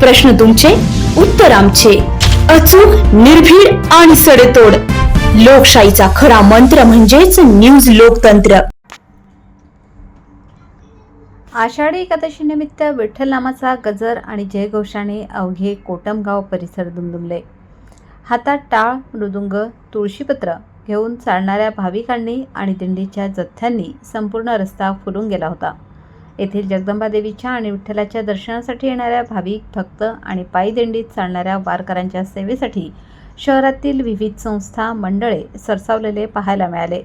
प्रश्न तुमचे उत्तर आमचे. अचूक निर्भीड आणि सडेतोड. लोकशाहीचा खरा मंत्र म्हणजेच न्यूज लोकतंत्र. आषाढी एकादशीनिमित्त विठ्ठल नामाचा गजर आणि जयघोषाने अवघे कोटमगाव परिसर दुमदुमले. हातात टाळ मृदुंग तुळशीपत्र घेऊन चालणाऱ्या भाविकांनी आणि दिंडीच्या जथ्यांनी संपूर्ण रस्ता फुलून गेला होता. येथील जगदंबा देवीच्या आणि विठ्ठलाच्या दर्शनासाठी येणाऱ्या भाविक भक्त आणि पायदिंडीत चालणाऱ्या वारकऱ्यांच्या सेवेसाठी शहरातील विविध संस्था मंडळे सरसावलेले पाहायला मिळाले.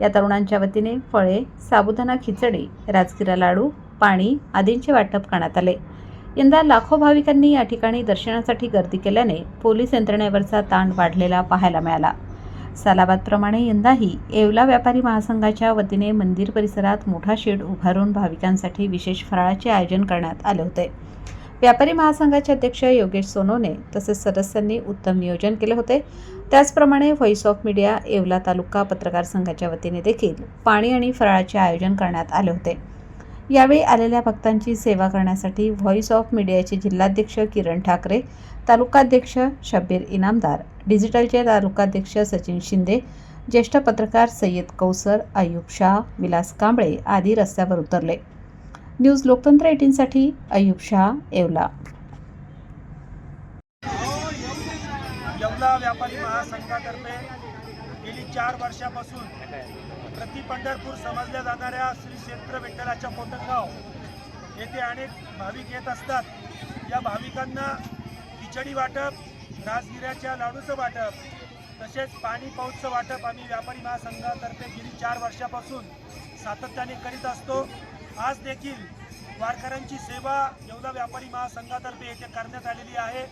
या तरुणांच्या वतीने फळे साबुदाणा खिचडी राजगिरा लाडू पाणी आदींचे वाटप करण्यात आले. यंदा लाखो भाविकांनी या ठिकाणी दर्शनासाठी गर्दी केल्याने पोलीस यंत्रणेवरचा ताण वाढलेला पाहायला मिळाला. सालाबादप्रमाणे यंदाही येवला व्यापारी महासंघाच्या वतीने मंदिर परिसरात मोठा शेड उभारून भाविकांसाठी विशेष फराळाचे आयोजन करण्यात आले होते. व्यापारी महासंघाचे अध्यक्ष योगेश सोनोने तसेच सदस्यांनी उत्तम नियोजन केले होते. त्याचप्रमाणे voice of media Yeola taluka पत्रकार संघाच्या वतीने देखील पाणी आणि फराळाचे आयोजन करण्यात आले होते. यावेळी आलेल्या भक्तांची सेवा करण्यासाठी व्हॉइस ऑफ मीडियाचे जिल्हाध्यक्ष किरण ठाकरे तालुकाध्यक्ष शब्बीर इनामदार डिजिटलचे तालुकाध्यक्ष सचिन शिंदे ज्येष्ठ पत्रकार सय्यद कौसर अय्यूब शाह विलास कांबळे आदी रस्त्यावर उतरले. न्यूज लोकतंत्र एटीनसाठी अय्यूब शाह हो, येवला. येवला व्यापारी महासंघातर्फे गेली चार वर्षापासून प्रति पंढरपूर समजल्या जाणाऱ्या श्री क्षेत्र विठ्ठलाच्या कोटणगाव येथे अनेक भाविक येत असतात. या भाविकांना खिचडी वाटप राजगिऱ्याच्या लाडूचं वाटप तसेच पाणी पाऊसचं वाटप आम्ही व्यापारी महासंघातर्फे गेली चार वर्षापासून सातत्याने करीत असतो. आज देखील वारकऱ्यांची सेवा येवला व्यापारी महासंघातर्फे येथे करण्यात आलेली आहे.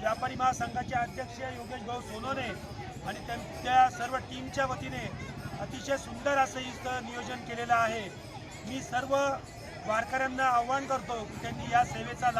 व्यापारी महासंघाचे अध्यक्ष योगेश भाऊ सोनोने आणि त्यांच्या सर्व टीमच्या वतीने अतिशय सुंदर असं इथं नियोजन केलेलं आहे. मी सर्व वारकऱ्यांना आव्हान करतो की त्यांनी या सेवेचा लाभ